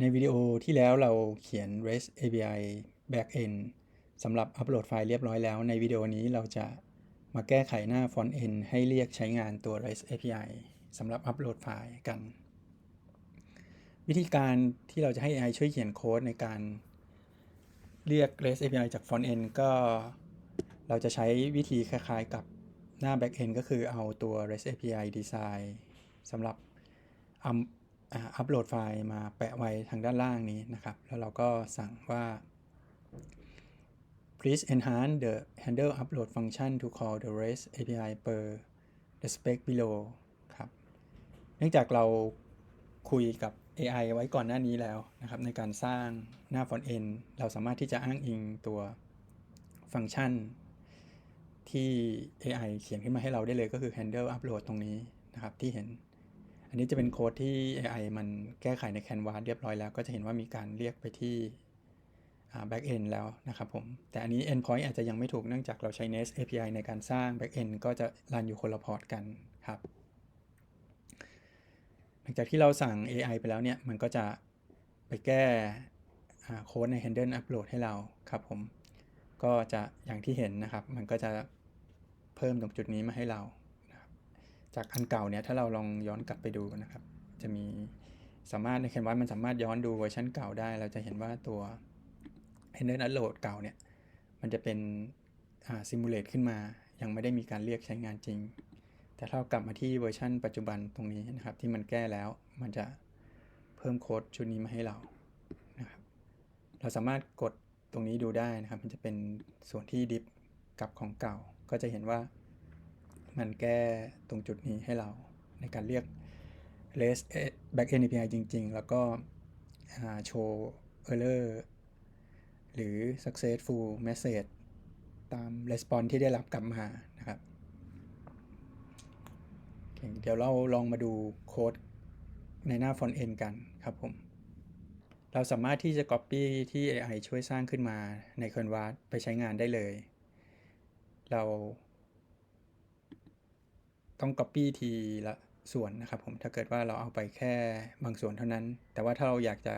ในวิดีโอที่แล้วเราเขียน REST API backend สำหรับอัปโหลดไฟล์เรียบร้อยแล้ว ในวิดีโอนี้เราจะมาแก้ไขหน้า front end ให้เรียกใช้งานตัว REST API สำหรับอัปโหลดไฟล์กัน วิธีการที่เราจะให้ AI ช่วยเขียนโค้ดในการเรียก REST API จาก front end ก็เราจะใช้วิธีคล้ายๆกับหน้า back end ก็คือเอาตัว REST API design สำหรับ อัปโหลดไฟล์มาแปะไว้ทางด้านล่างนี้นะครับ แล้วเราก็สั่งว่า please enhance the handle upload function to call the REST API per the spec below ครับ เนื่องจากเราคุยกับ AI ไว้ก่อนหน้านี้แล้วนะครับ ในการสร้างหน้า front end เราสามารถที่จะอ้างอิงตัวฟังก์ชัน ที่ AI เขียนขึ้นมาให้เราได้เลยก็คือ handle upload ตรงนี้นะครับที่เห็น นนี้จะเป็นโค้ดที่ AI มันแก้ไขใน Canvas เรียบร้อยแล้ว ก็จะเห็นว่ามีการเรียกไปที่ back end แล้วนะครับผม แต่อันนี้ endpoint อาจจะยังไม่ถูกเนื่องจากเราใช้ Nest API ในการสร้าง back end ก็จะรันอยู่คนละพอร์ตกันครับ หลังจากที่เราสั่ง AI ไปแล้วเนี่ย มันก็จะไปแก้โค้ดใน handle upload ให้เราครับผม ก็จะอย่างที่เห็นนะครับ มันก็จะเพิ่มตรงจุดนี้มาให้เรา จากอันเก่าเนี่ยถ้าเราลองย้อนกลับไปดูนะครับ จะมีสามารถใน Canvas มันสามารถย้อนดูเวอร์ชันเก่าได้ เราจะเห็นว่าตัว handle upload เก่าเนี่ยมันจะเป็นซิมูเลตขึ้นมา ยังไม่ได้มีการเรียกใช้งานจริง แต่ถ้าเรากลับมาที่เวอร์ชันปัจจุบันตรงนี้นะครับ ที่มันแก้แล้วมันจะเพิ่มโค้ดชุดนี้มาให้เรานะครับเราสามารถกดตรงนี้ดูได้นะครับ มันจะเป็นส่วนที่ดิฟกับของเก่าก็จะเห็นว่า มันแก้ตรงจุดนี้ให้เราในการเรียก REST backend API จริง ๆ แล้วก็โชว์ error หรือ successful message ตาม response ที่ได้รับกลับมานะครับ เดี๋ยวเราลองมาดูโค้ดในหน้า front end กันครับผม เราสามารถที่จะ copy ที่ AI ช่วยสร้างขึ้นมาใน Canvas ไปใช้งานได้เลย เรา ต้อง copy ทีละส่วนนะครับผมถ้าเกิดว่าเราเอาไปแค่บางส่วนเท่านั้น แต่ว่าถ้าเราอยากจะ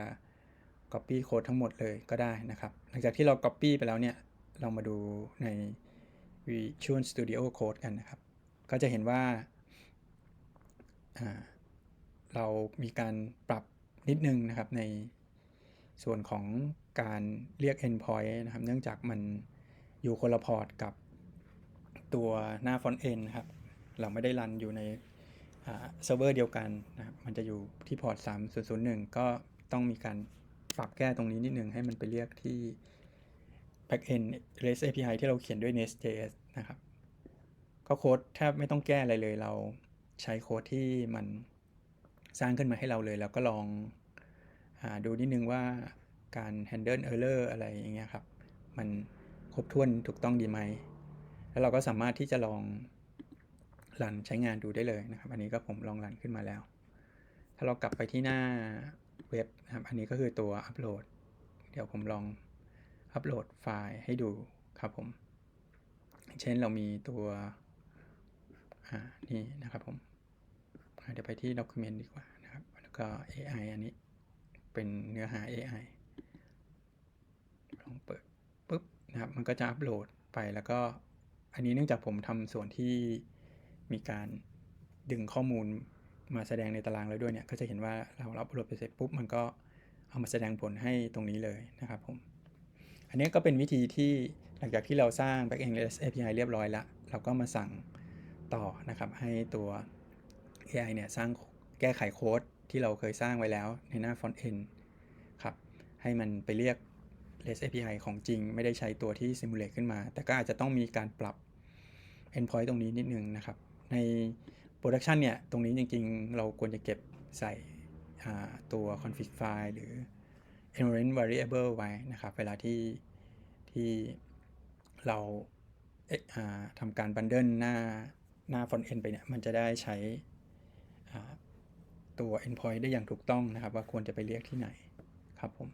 copy โค้ดทั้งหมดเลยก็ได้นะครับ หลังจากที่เรา copy ไปแล้วเนี่ย เรามาดูใน Visual Studio Code กันนะครับ ก็จะเห็นว่าเรามีการปรับนิดนึงนะครับในส่วนของการเรียก endpoint นะครับ เนื่องจากมันอยู่คนละพอร์ตกับตัวหน้า front end นะครับ เราไม่ได้รันอยู่ในเซิร์ฟเวอร์เดียวกันนะครับมันจะอยู่ที่พอร์ต 3001 ก็ต้องมีการปรับแก้ตรงนี้นิดนึงให้มันไปเรียกที่ backend REST API ที่เราเขียนด้วย Nest.js นะครับ ก็โค้ดแทบไม่ต้องแก้อะไรเลย เราใช้โค้ดที่มันสร้างขึ้นมาให้เราเลย แล้วก็ลองอดูนิดนึงว่าการ handle error อะไรอย่างเงี้ยครับ มันครบถ้วนถูกต้องดีไหม แล้วเราก็สามารถที่จะลอง รันใช้งานดูได้เลยนะครับ อันนี้ก็ผมลองรันขึ้นมาแล้ว ถ้าเรากลับไปที่หน้าเว็บนะครับ อันนี้ก็คือตัวอัปโหลด เดี๋ยวผมลองอัปโหลดไฟล์ให้ดูครับผม เช่นเรามีตัวนี่นะครับผม เดี๋ยวไปที่ document ดีกว่านะครับ แล้วก็ AI อันนี้เป็นเนื้อหา AI ลองเปิดปุ๊บนะครับ มันก็จะอัปโหลดไปแล้วก็ อันนี้เนื่องจากผมทำส่วนที่ มีการดึงข้อมูลมาแสดงในตารางแล้วด้วยเนี่ย ก็จะเห็นว่าเราอัปโหลดไปเสร็จปุ๊บ มันก็เอามาแสดงผลให้ตรงนี้เลยนะครับผม อันนี้ก็เป็นวิธีที่หลังจากที่เราสร้าง backend REST API เรียบร้อยแล้วเราก็มาสั่งต่อนะครับ ให้ตัว AI เนี่ยสร้างแก้ไขโค้ดที่เราเคยสร้างไว้แล้วในหน้า front end ครับ ให้มันไปเรียก REST API ของจริง ไม่ได้ใช้ตัวที่ simulate ขึ้นมา แต่ก็อาจจะต้องมีการปรับ endpoint ตรงนี้นิดนึงนะครับ ใน production เนี่ย ตรงนี้จริงๆ เราควรจะเก็บใส่ตัว config file หรือ environment variable ไว้นะครับ เวลาที่ที่เราทำการบันเดิลหน้าหน้า front end ไปเนี่ย มันจะได้ใช้ตัว endpoint ได้อย่างถูกต้องนะครับ ว่าควรจะไปเรียกที่ไหนครับผม